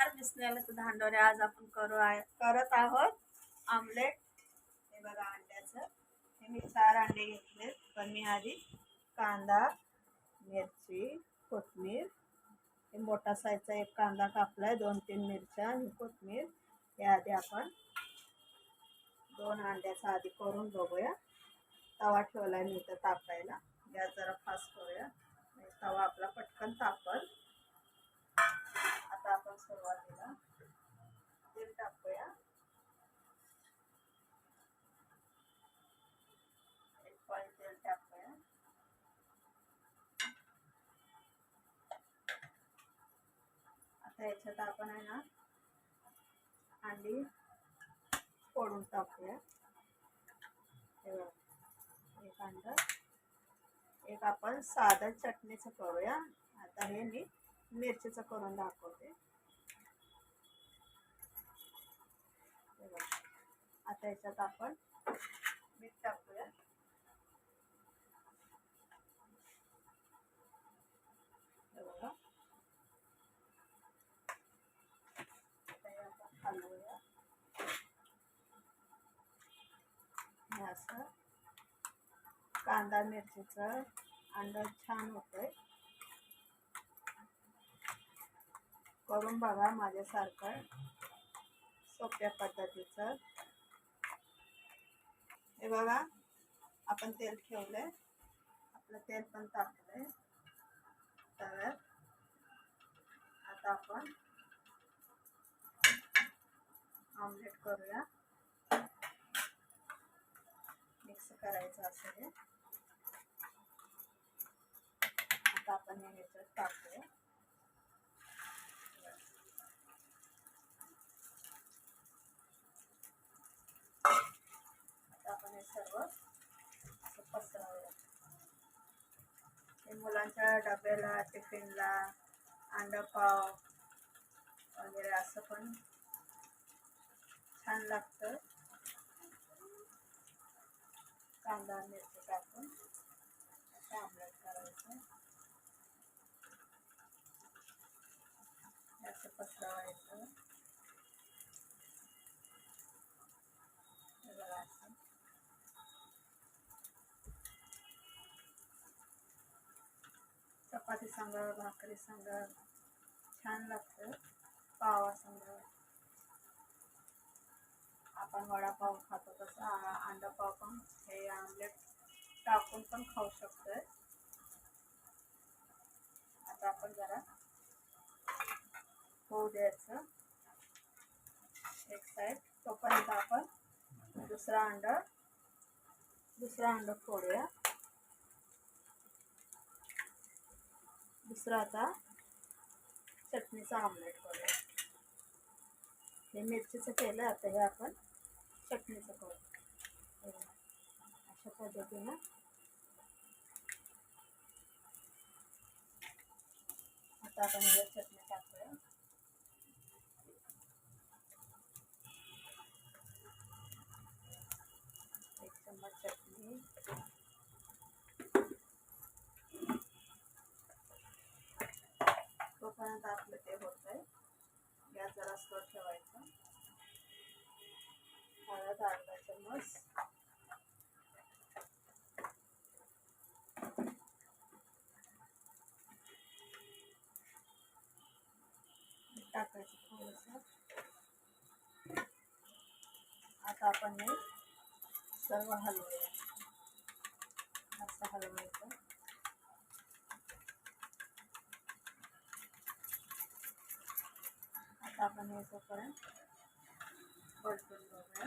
दिसलेलं धांडोरे आज आपण करू आहे करत आहोत. आमलेट हे बघा अंड्याचं. हे मी चार अंडे घेतले पण मी आधी कांदा मिरची कोथमीर. हे मोठा साईजचा एक कांदा कापलाय दोन तीन मिरच्या आणि कोथमीर. हे आधी आपण दोन अंड्याचा आधी करून बघूया. तवा ठेवलाय मी इथं तापायला. गॅस जरा फास्ट करूया. तवा आपला पटकन तापल. आता आपण सुरुवातीला तेल टाकूया. एक पॉईंट तेल टाकूया. आता याच्यात आपण आहे ना अंडी फोडून टाकूया. एक अंड. एक आपण साधं चटणीचं करूया. आता हे मी मिरचीचं करून दाखवते. आता याच्यात आपण मीठ टाकूया. आपण असं कांदा मिरचीचं अंड छान होतंय. करून बघा माझ्यासारखं. सोप्या पद्धतीचं. हे बघा आपण तेल ठेवलंय. आपलं तेल पण टाकलं आहे तर आता आपण ऑमलेट करूया. मिक्स करायचं असं हे आता आपण हे ह्याच्यात टाकूया आता आपण हे सर्व असं पसरवूया हे मुलांच्या डब्याला टिफिनला अंडा पाव वगैरे असं पण छान लागतं. कांदा मिरची टाकून असं आमलेट करायचं. असं पसरवायचं हे बघा असं चपाती सांगा भाकरी सांगा छान लागतं. पावा सांगा आपण वडापाव खातो तसं. अंडा पाव पण हे आमलेट टाकून पण खाऊ शकतोय. आता आपण जरा होऊ द्यायचं. एक साईड तोपर्यंत आपण दुसरा अंडा दुसरा अंडा फोडूया. दुसरा आता चटणीचा आमलेट करूया. हे मिरचीचं केलं आता हे आपण चटणीचं करू अशा पद्धतीनं आता आपण हे चटणी टाकूया. हळद अर्धा चम्मच मीठ थोडंसं आता आपण हे सर्व हलवूया असं हलवायचं आता आपण हे तोपर्यंत परतून बघूया.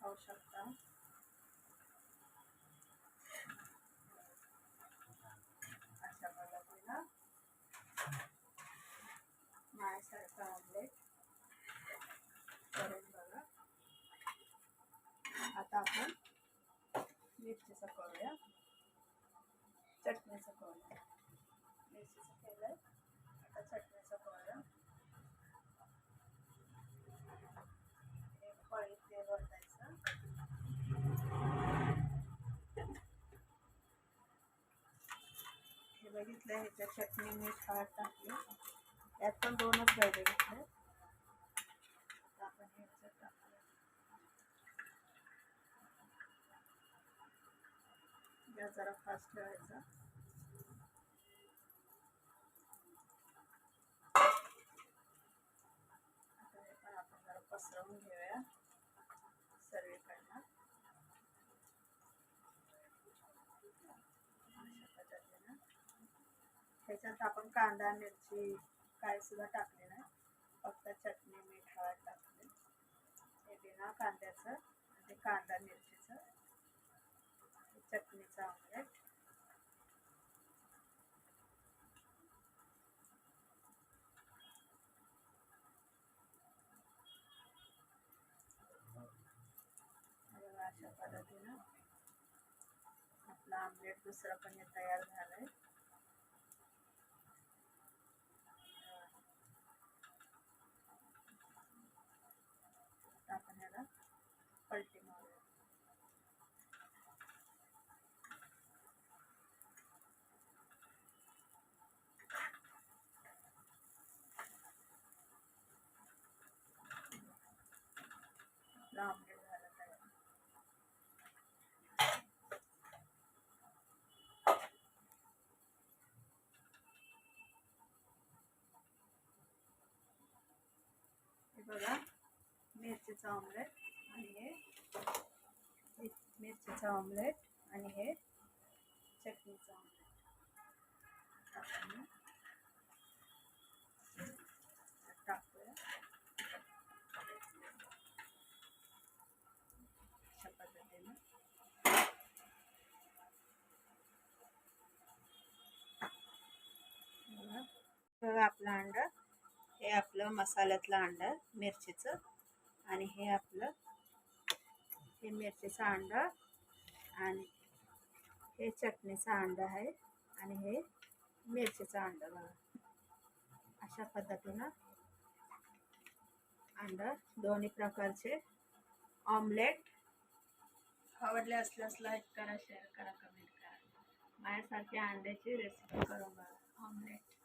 खाऊ शकता. अशा पद्धतीनं माझ्यासारखं ऑमलेट करून बघा. आता आपण मिरचीचं करूया. हे बघितलं ह्याच्या चटणी मीठ हळद टाकली. यात पण दोनच बैले घेतले. आपण ह्याच्यात टाकूया. जरा फास्ट ठेवायचा. आता हे पण आपण जरा पसरवून घेऊया. त्याच्यात आपण कांदा मिरची काय सुद्धा टाकले नाही. फक्त चटणी मीठ हळद टाकले. हे बिना कांद्याचं आणि कांदा मिरचीचं चटणीचं ऑमलेट अशा पद्धतीनं आपलं आमलेट दुसरं पण हे तयार झालंय. आहे आपलं आमलेट झाला हे बघा मिरचीचं ऑमलेट आणि हे हे मिरचीचं ऑमलेट आणि हे चटणीचं ऑमलेट बघा आपलं अंडं. हे आपलं मसाल्यातलं अंडं मिरचीचं. आणि हे आपलं हे मिरचीचं अंडं. आणि हे चटणीचं अंडं आहे. आणि हे मिरचीचं अंडं बघा. अशा पद्धतीनं अंडं दोन्ही प्रकारचे. ऑमलेट आवडले असल्यास लाईक करा शेअर करा कमेंट करा. माझ्यासारख्या अंड्याची रेसिपी करून बघा. ऑमलेट